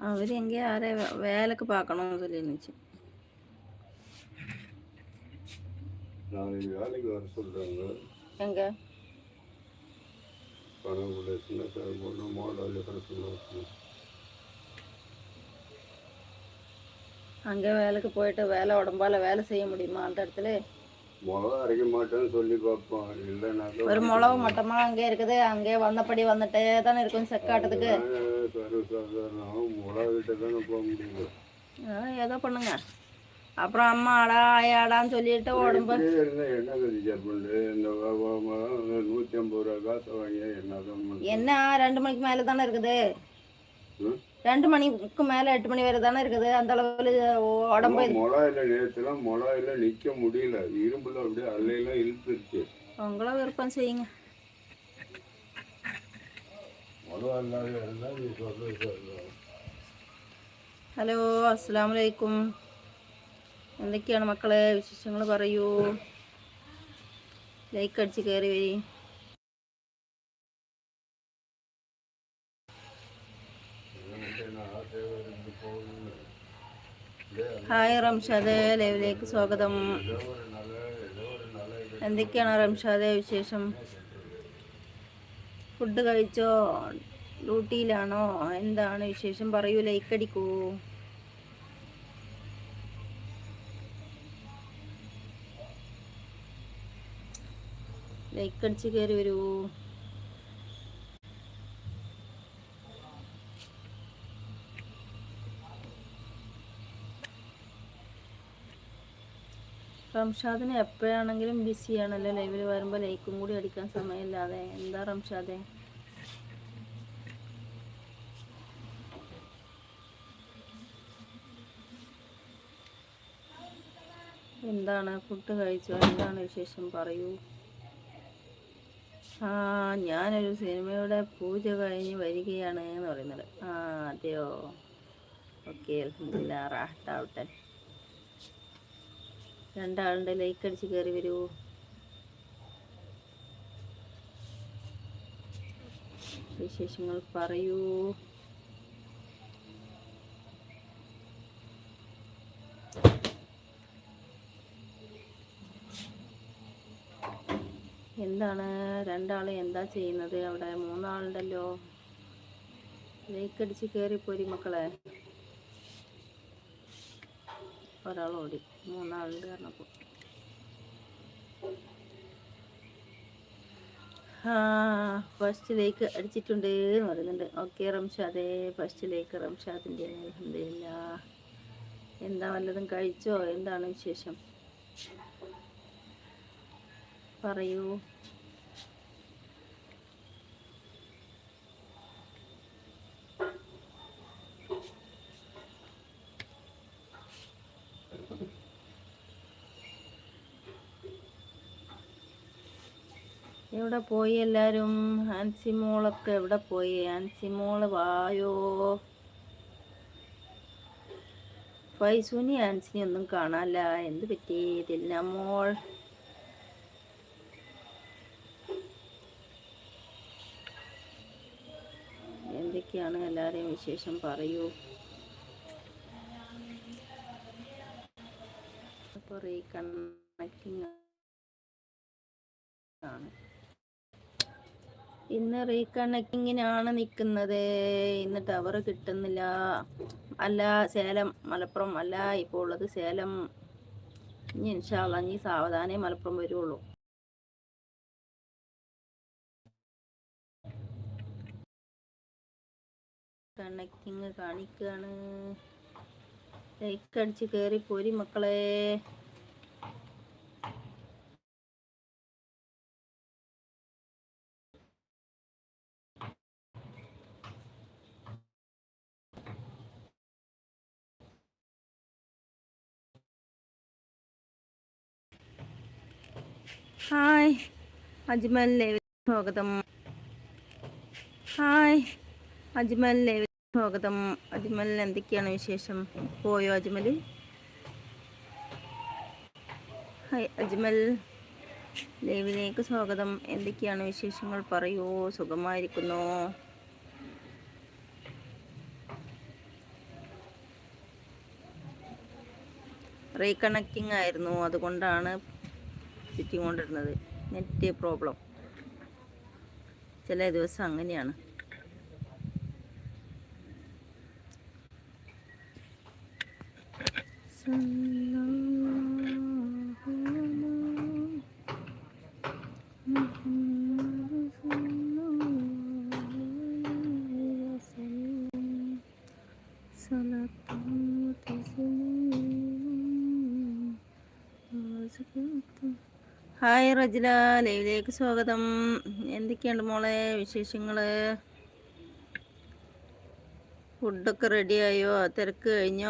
அவர் எங்கேயோ யாரே வேலைக்கு பார்க்கணும்னு சொல்லி இருந்துச்சு. நாளைக்கு வேலைக்கு வர சொல்கிறாங்க எங்க? கனவுல சின்ன சார் பொண்ணு மாடல் வர சொல்லுவாங்க அங்கே வேலைக்கு போயிட்டு வேலை உடம்பால வேலை செய்ய முடியுமா அந்த இடத்துல? மிளகா அரைக்க மாட்டேன்னு சொல்லி பார்ப்போம் இல்லைனாக்கா ஒரு முளவு மட்டமா அங்கே இருக்குது. அங்கே வந்தபடி வந்துட்டே தானே இருக்கும் செக்காட்டத்துக்கு சர்வ சாதாரணம் மிளகா கிட்ட தானே போக முடியும். ஆ, ஏதோ பண்ணுங்க. அப்புறம் அம்மா ஆடா ஆயாடான்னு சொல்லிட்டு உடம்பு என்ன கதி பண்ணு? இந்த நூத்தி ஐம்பது ரூபா காசை வாங்கி பண்ண என்ன? ரெண்டு மணிக்கு மேலே தானே இருக்குது. ம்? ரெண்டு மணிக்கு மேலே எட்டு மணி வரை தானே இருக்குது அந்த அளவில் உடம்பு மிளகாயில நேற்றுலாம் மிளகாயில நிக்க முடியல இரும்புல அப்படியே அல்லையெல்லாம் இழுத்துருச்சு உங்களோ விருப்பம் செய்யுங்க மிளகா இல்லாத இருந்தா நீ சொல்றது சொல்லுவ. ഹലോ അസ്സാം വലൈക്കും എന്തൊക്കെയാണ് മക്കളെ വിശേഷങ്ങൾ പറയൂ ലൈക്ക് അടിച്ച് കയറി വരി ഹായ് റംഷാദ് ലൈവിലേക്ക് സ്വാഗതം. എന്തൊക്കെയാണ് റംഷാദ് വിശേഷം? ഫുഡ് കഴിച്ചോ? ഡ്യൂട്ടിയിലാണോ? എന്താണ് വിശേഷം? പറയൂ ലൈക്ക് അടിക്കൂ ലൈക്ക് അടിച്ച് കയറി വരൂ. റംഷാദിന് എപ്പോഴാണെങ്കിലും ബിസിയാണല്ലോ ലൈവിൽ വരുമ്പോൾ ലൈക്കും കൂടി അടിക്കാൻ സമയമില്ലാതെ. എന്താ റംഷാദേ? എന്താണ്? ഫുഡ് കഴിച്ചോ? എന്താണ് വിശേഷം? പറയൂ. ആ ഞാനൊരു സിനിമയുടെ പൂജ കഴിഞ്ഞ് വരികയാണ് എന്ന് പറയുന്നത്. ആ അതെയോ? ഓക്കെ അലഹമില്ല റാഹത്താവട്ടെ രണ്ടാളുടെ ലൈക്ക് അടിച്ച് കയറി വരൂ. വിശേഷങ്ങൾ പറയൂ. എന്താണ്? രണ്ടാൾ എന്താ ചെയ്യുന്നത്? അവിടെ മൂന്നാളുണ്ടല്ലോ. ലൈക്ക് അടിച്ച് കയറിപ്പോരി മക്കളെ. ഒരാൾ ഓടി മൂന്നാളുണ്ട് പറഞ്ഞപ്പോൾ ആ ഫസ്റ്റ് ലേക്ക് അടിച്ചിട്ടുണ്ട് എന്ന് പറയുന്നുണ്ട്. ഓക്കെ റംഷാദേ ഫസ്റ്റ് ലേക്ക് റംഷാദിന്റെ അലഹമില്ല എന്താ വല്ലതും കഴിച്ചോ? എന്താണ് വിശേഷം? പറയൂ. എവിടെ പോയി എല്ലാവരും ആൻസി മോളൊക്കെ എവിടെ പോയി? ആൻസി മോൾ വായോ? ഫൈസൂനി ആൻസിനി ഒന്നും കാണാല്ല എന്ത് പറ്റി? ഇതില്ല മോൾ? എന്തൊക്കെയാണ് എല്ലാവരെയും വിശേഷം? പറയൂ. ആണ്. ഇന്ന് റീകണക്റ്റിങ്ങിനാണ് നിൽക്കുന്നത് ഇന്ന് ടവർ കിട്ടുന്നില്ല. അല്ല സേലം മലപ്പുറം അല്ല ഇപ്പോൾ ഉള്ളത് സേലം. ഇനി ഇൻഷാല്ല ഇനി സാവധാനേ മലപ്പുറം വരുള്ളൂ. കണക്റ്റിങ് കാണിക്കുകയാണ് ലൈക്ക് അടിച്ച് കയറി പോരി മക്കളെ. ഹായ്. അജ്മൽ ലൈവിൽ സ്വാഗതം. ഹായ്. അജ്മൽ ലൈവിൽ സ്വാഗതം. അജ്മൽ എന്തൊക്കെയാണ് വിശേഷം? പോയോ അജ്മൽ ഹായ് അജ്മൽ. ലൈവിലേക്ക് സ്വാഗതം. എന്തൊക്കെയാണ് വിശേഷങ്ങൾ? പറയൂ. സുഖമായിരിക്കുന്നു. റീകണക്ടിങ് ആയിരുന്നു. അതുകൊണ്ടാണ് ചുറ്റിയും കൊണ്ടിരുന്നത്. നെറ്റ് പ്രോബ്ലം ചില ദിവസം അങ്ങനെയാണ്. ഹായ് റജില ലൈവിലേക്ക് സ്വാഗതം. എന്തൊക്കെയുണ്ട് മോളെ വിശേഷങ്ങൾ ഫുഡൊക്കെ റെഡിയായോ? തിരക്ക് കഴിഞ്ഞോ?